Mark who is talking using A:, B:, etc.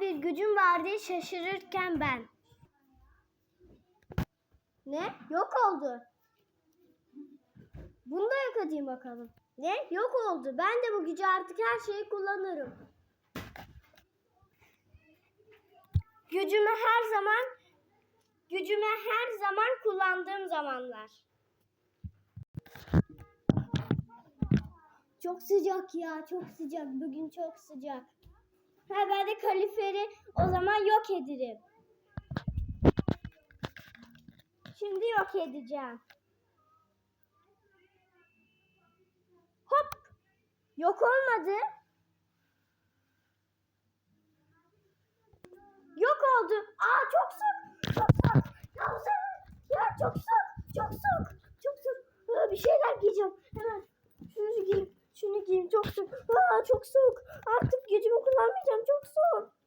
A: bir gücüm var diye şaşırırken ben. Ne? Yok oldu. Bunu da yok bakalım. Ne? Yok oldu. Ben de bu gücü artık her şeyi kullanırım. Gücümü her zaman gücümü her zaman kullandığım zamanlar. Çok sıcak ya, çok sıcak. Bugün çok sıcak. Ha ben de kaliferi o zaman yok ederim. Şimdi yok edeceğim. Hop! Yok olmadı. Yok oldu. Aa çok soğuk. Çok soğuk. Soğuk. Ya çok soğuk. Çok soğuk. Çok soğuk. Bir şeyler giyeceğim. Hemen çok soğuk. Aa, çok soğuk. Artık gücümü kullanmayacağım. Çok soğuk.